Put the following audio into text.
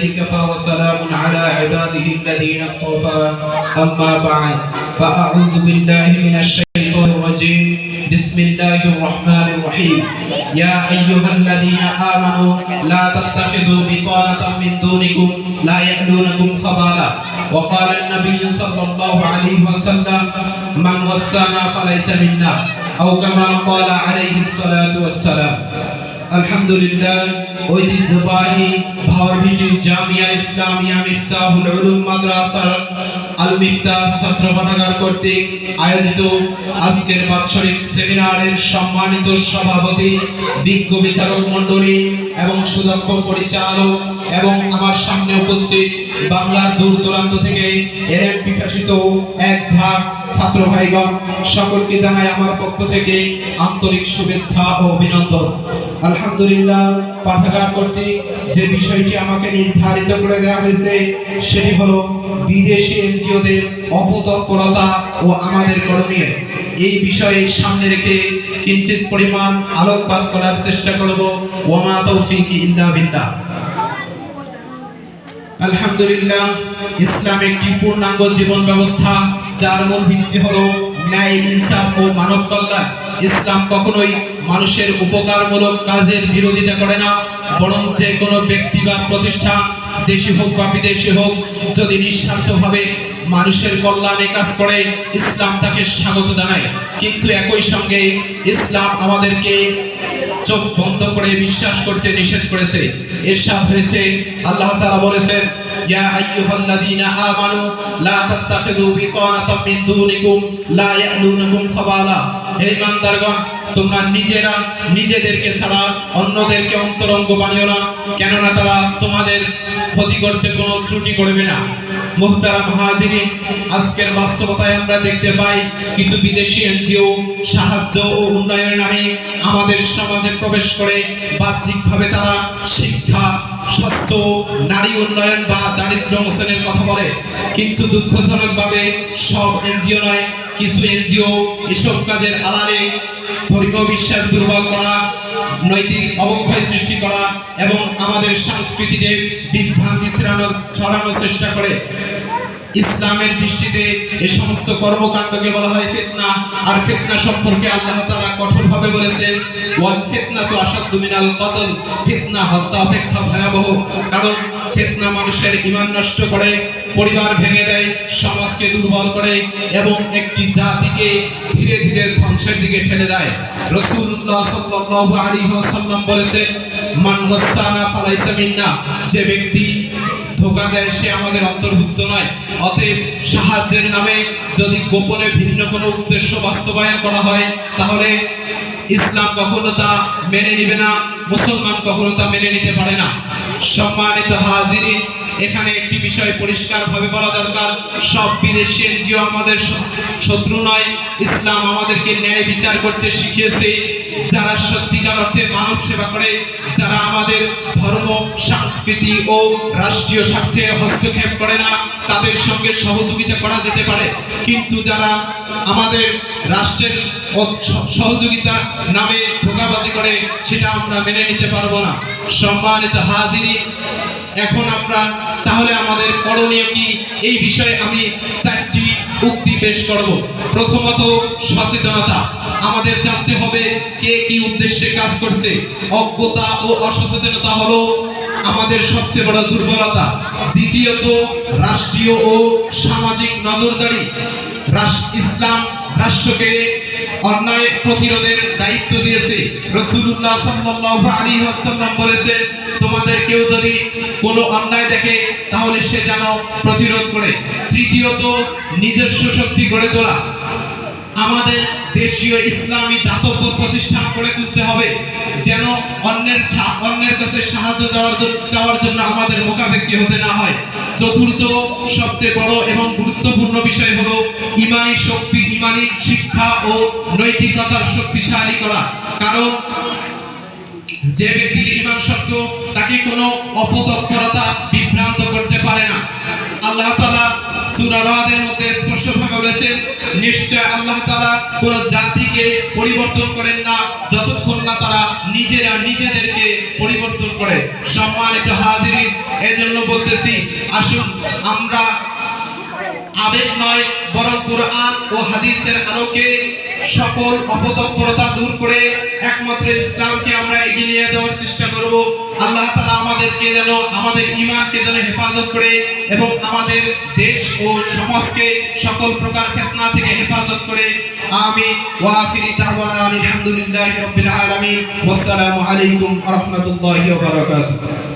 الله كفى وسلام على عباده الذين اصطفى. أما بعد فأعوذ بالله من الشيطان الرجيم. بسم الله الرحمن الرحيم. يا أيها الذين آمنوا لا تتخذوا بطانة من دونكم لا يألونكم خبالا. وقال النبي صلى الله عليه وسلم من وصانا فليس منا. أو كما قال عليه الصلاة والسلام. আলহামদুলিল্লাহ, ঐতিহ্যবাহী ভাওয়ারভিটির জামিয়া ইসলামিয়া মিফতাহুল উলুম মাদ্রাসার আল মিফতাহ ছাত্র পাঠাগার কর্তৃক আয়োজিত আজকের বাৎসরিক সেমিনারের সম্মানিত সভাপতি, বিজ্ঞ বিচারক মণ্ডলী এবং সুদক্ষ পরিচালক এবং আমার সামনে উপস্থিত বাংলার দূর দূরান্ত থেকে এরএম বিকাশিত এক ঝাঁক ছাত্র ভাইগণ, সকলকে জানাই আমার পক্ষ থেকে আন্তরিক শুভেচ্ছা ও অভিনন্দন। আলহামদুলিল্লাহ, পাঠাগার কর্তৃক যে বিষয়টি আমাকে নির্ধারিত করে দেওয়া হয়েছে, সেটি হলো বিদেশি এনজিওদের অপতৎপরতা ও আমাদের করণীয়। এই বিষয়ে সামনে রেখে কিঞ্চিত পরিমাণ আলোকপাত করার চেষ্টা করব। ওমা তৌফিক ইল্লা বিল্লাহ। আলহামদুলিল্লাহ, ইসলাম একটি পূর্ণাঙ্গ জীবন ব্যবস্থা, যার মূল ভিত্তি হলো ন্যায়, ইনসাফ ও মানব কল্যাণ। ইসলাম কখনোই মানুষের উপকারমূলক কাজের বিরোধিতা করে না, বরং যে কোনো ব্যক্তি বা প্রতিষ্ঠান, দেশি হোক বা বিদেশি হোক, যদি নিঃস্বার্থভাবে মানুষের কল্যাণে কাজ করে, ইসলাম তাকে স্বাগত জানায়। কিন্তু একই সঙ্গে ইসলাম আমাদেরকে চোখ বন্ধ করে বিশ্বাস করতে নিষেধ করেছে, এরশাদ হয়েছে, আল্লাহ তাআলা বলেছেন ইয়া আইয়ুহাল্লাযীনা আমানু লা তাত্তাখিযু বিতানাতাম মিন দুনিকুম লা ইয়ালুনাকুম খাবালা হে ইমানদারগণ, তোমরা নিজেরা নিজেদেরকে ছাড়া অন্যদেরকে অন্তরঙ্গ বানিও না, কেননা তারা তোমাদের ক্ষতি করতে কোনো ত্রুটি করবে না। মুহতারাম হাজিরিন, আজকের বাস্তবতায় আমরা দেখতে পাই কিছু বিদেশি এনজিও সাহায্য ও উন্নয়নের নামে আমাদের সমাজে প্রবেশ করে বাহ্যিকভাবে তারা শিক্ষা স্বাস্থ্য নারী উন্নয়ন বা দারিদ্র মোচনের কথা বলে। কিন্তু দুঃখজনকভাবে সব এনজিও নয়, কিছু এনজিও এসব কাজের আড়ালে ধর্মীয় বিশ্বাস দুর্বল করা, নৈতিক অবক্ষয় সৃষ্টি করা এবং আমাদের সংস্কৃতিতে বিভ্রান্তি ছড়ানোর ছড়ানোর চেষ্টা করে। ইসলামের দৃষ্টিতে এ সমস্ত কর্মকাণ্ডকে বলা হয় ফিতনা, আর ফিতনা সম্পর্কে আল্লাহ তাআলা কঠোরভাবে বলেছেন, ওয়াল ফিতনাতু আশাদ্দু মিনাল কতল ফিতনা হত্যা অপেক্ষা ভয়াবহ, কারণ ফিতনা মানুষের ঈমান নষ্ট করে, পরিবার ভেঙে দেয়, সমাজকে দুর্বল করে, এবং একটি জাতিকে ধীরে ধীরে ধ্বংসের দিকে ঠেলে দেয়। রাসূলুল্লাহ সাল্লাল্লাহু আলাইহি ওয়াসাল্লাম বলেছেন, মান ফালাইসা মিন্না যে ব্যক্তি ধোকা দেয়, সে আমাদের অন্তর্ভুক্ত নয়। অতএব সাহায্যের নামে যদি গোপনে ভিন্ন কোনো উদ্দেশ্য বাস্তবায়ন করা হয়, তাহলে ইসলাম কখনো তা মেনে নিবে না, মুসলমান কখনো তা মেনে নিতে পারে না। সম্মানিত হাজিরি এখানে একটি বিষয় পরিষ্কারভাবে বলা দরকার। সব বিদেশি এনজিও আমাদের শত্রু নয়। ইসলাম আমাদেরকে ন্যায় বিচার করতে শিখিয়েছে। যারা সত্যিকার অর্থে মানব সেবা করে, যারা আমাদের ধর্ম, সংস্কৃতি ও রাষ্ট্রীয় স্বার্থে হস্তক্ষেপ করে না, তাদের সঙ্গে সহযোগিতা করা যেতে পারে। কিন্তু যারা আমাদের রাষ্ট্রের সহযোগিতা নামে ধোকাবাজি করে, সেটা আমরা মেনে নিতে পারব না। সম্মানিত হাজিরি, এখন আমরা, তাহলে আমাদের করণীয় কি? এই বিষয়ে আমি চারটি উক্তি পেশ করব। প্রথমত সচেতনতা। আমাদের জানতে হবে কে কি উদ্দেশ্যে কাজ করছে। অজ্ঞতা ও অসচেতনতা হলো আমাদের সবচেয়ে বড় দুর্বলতা। দ্বিতীয়ত, রাষ্ট্রীয় ও সামাজিক নজরদারি। ইসলাম রাষ্ট্রকে অন্যায় প্রতিরোধের দায়িত্ব দিয়েছে। রসুল্লাহ সাল্লাল্লাহু আলাইহি ওয়াসাল্লাম বলেছেন তোমাদের কেউ যদি কোনো অন্যায় দেখে, তাহলে সে যেন প্রতিরোধ করে। তৃতীয়ত, নিজস্ব শক্তি গড়ে তোলা। আমাদের দেশীয় ইসলামী দাতব্য প্রতিষ্ঠান গড়ে তুলতে হবে, যেন অন্যের অন্যের কাছে সাহায্য যাওয়ার যাওয়ার জন্য আমাদের মোকাবেক্ষি হতে না হয়। চতুর্থ, সবচেয়ে বড় এবং গুরুত্বপূর্ণ বিষয় হলো ইমানি শক্তি, ইমানি শিক্ষা ও নৈতিকতার শক্তিশালী করা। কারণ যে ব্যক্তির ইমান শক্ত তাকে কোনো অপতৎপরতা বিভ্রান্ত করতে পারে না। আল্লাহ তাআলা সূরা মধ্যে স্পষ্টভাবে বলেছেন, নিশ্চয় আল্লাহ কোন জাতিকে পরিবর্তন করেন না, যতক্ষণ না তারা নিজেরা নিজেদেরকে পরিবর্তন করে। সম্মানিত এজন্য বলতেছি, আসুন আমরা আবেগ নয়, বরং কোরআন ও হাদিসের আলোকে সকল অপতৎপরতা দূর করে একমাত্র ইসলামকে এগিয়ে যাওয়ার চেষ্টা করব। আল্লাহ তাআলা আমাদেরকে যেন, আমাদের ঈমানকে যেন হেফাজত করে এবং আমাদের দেশ ও সমাজকে সকল প্রকার ফিতনা থেকে হেফাজত করে। আমি ওয়া আখিরি দাওয়ানা আলহামদুলিল্লাহি রাব্বিল আলামিন। ওয়াসসালামু আলাইকুম রাহমাতুল্লাহি বারাকাতুহু।